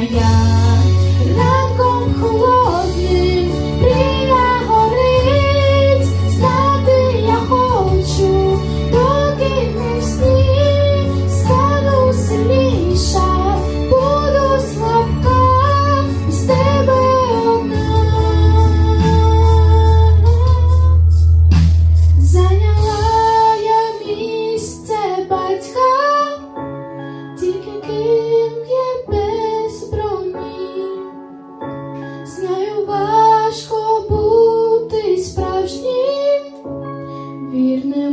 太阳。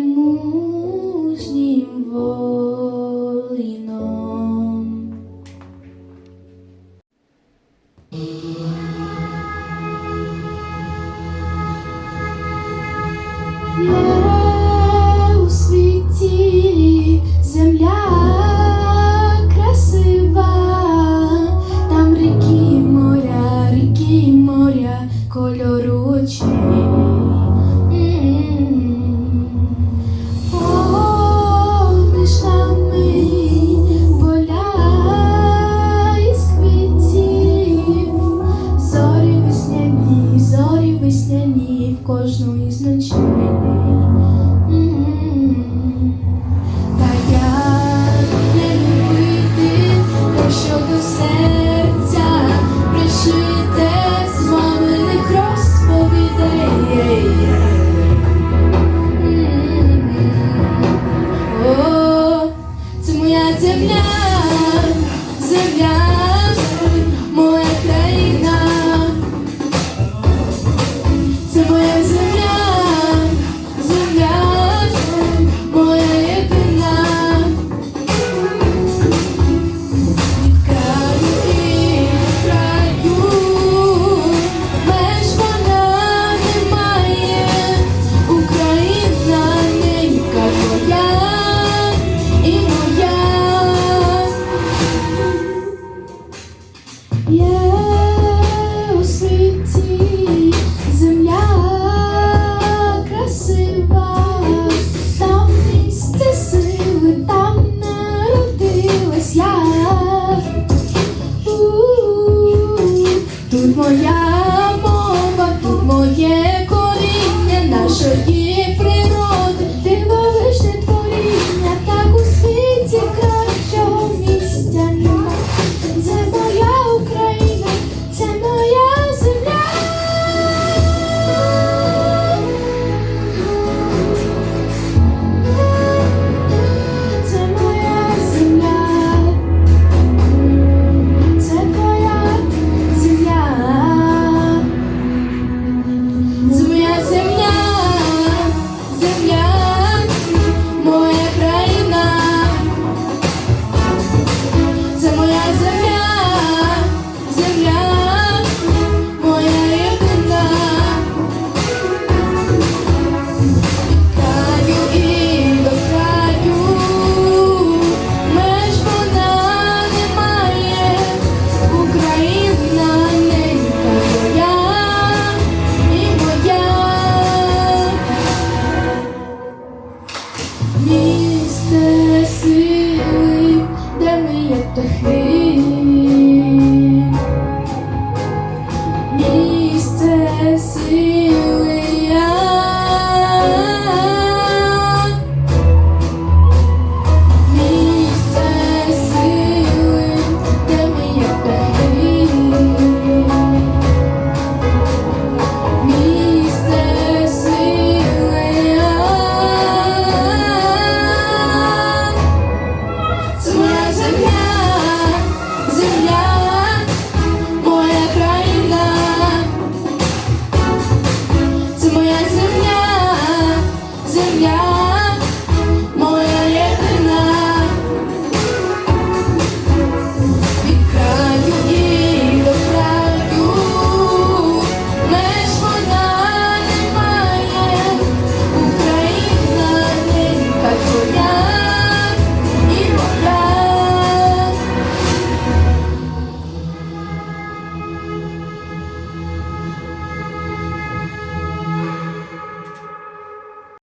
мужнім воїном. Є світі земля красива, там реки моря, реки моря кольору. земля, земля, моя країна, це моя земля, земля, моя єдина.